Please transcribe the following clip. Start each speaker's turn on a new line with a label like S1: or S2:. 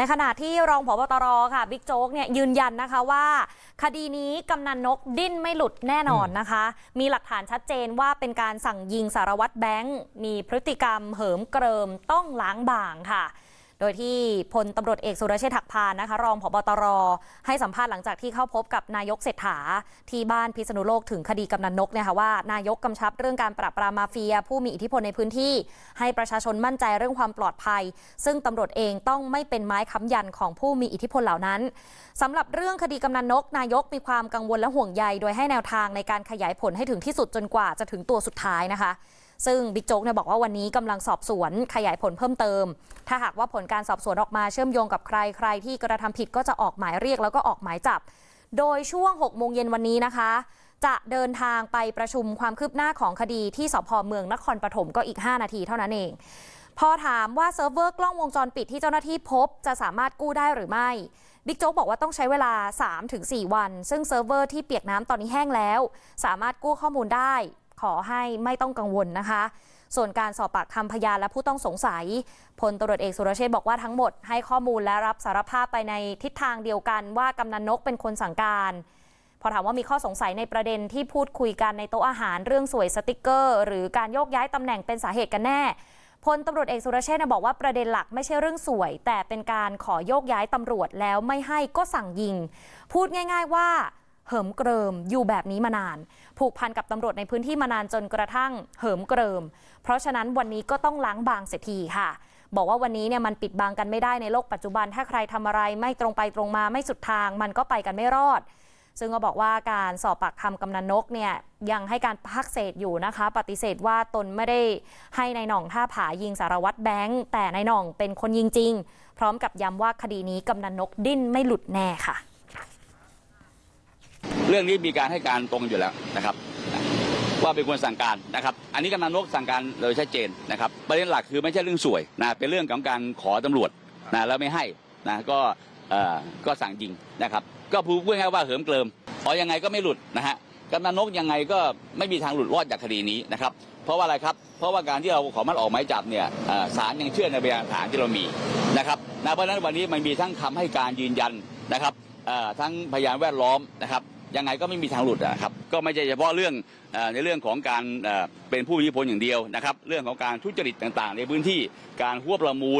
S1: ในขณะที่รองผบตรค่ะบิ๊กโจ๊กเนี่ยยืนยันนะคะว่า คดีนี้กำนันนกดิ้นไม่หลุดแน่นอนนะคะ มีหลักฐานชัดเจนว่าเป็นการสั่งยิงสารวัตรแบงค์ มีพฤติกรรมเหิมเกริมต้องล้างบางค่ะ โดยที่พลตำรวจเอกสุรเชษฐ์หักพานนะคะ รองผบตร ให้สัมภาษณ์หลังจากที่เข้าพบกับนายกเศรษฐาที่บ้านพิษณุโลกถึงคดีกำนันนกเนี่ยค่ะว่านายกกำชับเรื่องการปราบปรามมาเฟีย ผู้มีอิทธิพลในพื้นที่ ให้ประชาชนมั่นใจเรื่องความปลอดภัย ซึ่งตำรวจเองต้องไม่เป็นไม้ค้ำยันของผู้มีอิทธิพลเหล่านั้นสำหรับเรื่องคดีกำนันนก นายกมีความกังวลและห่วงใย โดยให้แนวทางในการขยายผลให้ถึงที่สุดจนกว่าจะถึงตัวสุดท้ายนะคะ ซึ่งบิ๊กโจ๊กเนี่ยบอกว่าวันนี้กำลังสอบสวนขยายผลเพิ่มเติม ถ้าหากว่าผลการสอบสวนออกมาเชื่อมโยงกับใครใครที่กระทำผิดก็จะออกหมายเรียกแล้วก็ออกหมายจับ โดยช่วง6โมงเย็นวันนี้นะคะ จะเดินทางไปประชุมความคืบหน้าของคดีที่สพเมืองนครปฐมก็อีก 5 นาทีเท่านั้นเอง พอถามว่าเซิร์ฟเวอร์กล้องวงจรปิดที่เจ้าหน้าที่พบจะสามารถกู้ได้หรือไม่บิ๊กโจ๊กบอกว่าต้องใช้เวลา 3-4 วัน ซึ่งเซิร์ฟเวอร์ที่เปียกน้ำตอนนี้แห้งแล้ว สามารถกู้ข้อมูลได้ ขอให้ไม่ต้องกังวลนะคะ ส่วนการสอบปากคำพยานและผู้ต้องสงสัยพลตำรวจเอกสุรเชษบอกว่าทั้งหมดให้ข้อมูลและรับสารภาพไปในทิศทางเดียวกันว่ากำนันนกเป็นคนสั่งการ พอถามว่ามีข้อสงสัยในประเด็นที่พูดคุยกันในโต๊ะอาหารเรื่องสวยสติกเกอร์ หรือการโยกย้ายตำแหน่งเป็นสาเหตุกันแน่พลตำรวจเอกสุรเชษบอกว่าประเด็นหลักไม่ใช่เรื่องสวย แต่เป็นการขอโยกย้ายตำรวจแล้วไม่ให้ก็สั่งยิง พูดง่าย ๆว่า เหิมเกริมอยู่แบบนี้มานาน ผูกพันกับตำรวจในพื้นที่มานานจนกระทั่งเหิมเกริม เพราะฉะนั้นวันนี้ก็ต้องล้างบางเสียทีค่ะ บอกว่าวันนี้เนี่ยมันปิดบังกันไม่ได้ในโลกปัจจุบัน ถ้าใครทำอะไรไม่ตรงไปตรงมาไม่สุดทาง มันก็ไปกันไม่รอด ซึ่งก็บอกว่าการสอบปากคำกำนันนกเนี่ยยังให้การภาคเศษอยู่นะคะ ปฏิเสธว่าตนไม่ได้ให้ในายหน่องท่าผายิงสารวัตรแบงค์แต่นายหน่องเป็นคนยิงจริง พร้อมกับย้ำว่าคดีนี้กำนันนกดิ้นไม่หลุดแน่ค่ะ
S2: เรื่องนี้มีการให้การตรงอยู่แล้วนะครับ ว่าเป็นคนสั่งการนะครับ อันนี้กำนันนกสั่งการโดยชัดเจนนะครับ ประเด็นหลักคือไม่ใช่เรื่องสวยนะเป็นเรื่องของการขอตำรวจนะแล้วไม่ให้นะก็เอ่อก็สั่งยิงนะครับ ก็พูดง่ายๆว่าเหิมเกลิมขอยังไงก็ไม่หลุดนะฮะกำนันนกยังไงก็ไม่มีทางหลุดรอดจากคดีนี้นะครับ เพราะว่าอะไรครับ เพราะว่าการที่เราขอมันออกหมายจับเนี่ยเอ่อศาลยังเชื่อในพยานหลักฐานที่เรามีนะครับนะเพราะฉะนั้นวันนี้มันมีทั้งคำให้การยืนยันนะครับทั้งพยานแวดล้อมนะครับ ยังไงก็ไม่มีทางหลุดนะครับก็ไม่ใช่เฉพาะเรื่องอในเรื่องของการเป็นผู้มีอิทธิพลอย่างเดียวนะครับเรื่องของการทุจริตต่างๆในพื้นที่การหัวประมูล